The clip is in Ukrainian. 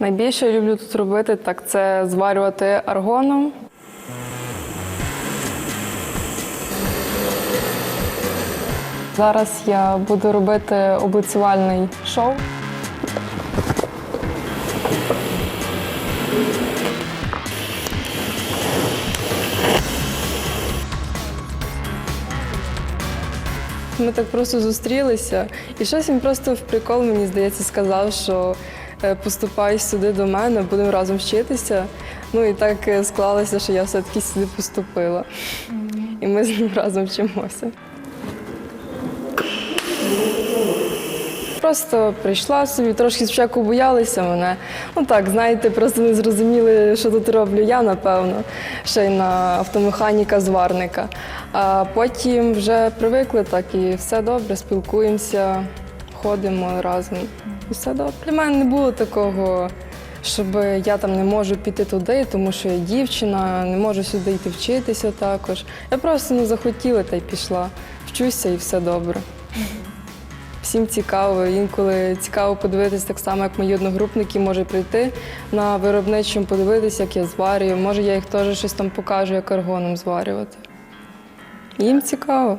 Найбільше люблю тут робити, так це зварювати аргоном. Зараз я буду робити облицювальний шов. Ми так просто зустрілися, і щось він просто в прикол, мені здається, сказав, що поступай сюди до мене, будемо разом вчитися. Ну і так е, склалося, що я все-таки сюди поступила. І ми з ним разом вчимося. Просто прийшла собі, трошки спочатку боялися мене. Ну так, знаєте, просто не зрозуміли, що тут роблю я, напевно, ще й на автомеханіка зварника. А потім вже привикли так і все добре, спілкуємося, ходимо разом. І все добре. Для мене не було такого, щоб я там не можу піти туди, тому що я дівчина, не можу сюди йти вчитися також. Я просто ну, захотіла та й пішла. Вчуся і все добре. Всім цікаво. Інколи цікаво подивитися так само, як мої одногрупники може прийти на виробничому, подивитися, як я зварюю. Може, я їх теж щось там покажу, як аргоном зварювати. Їм цікаво.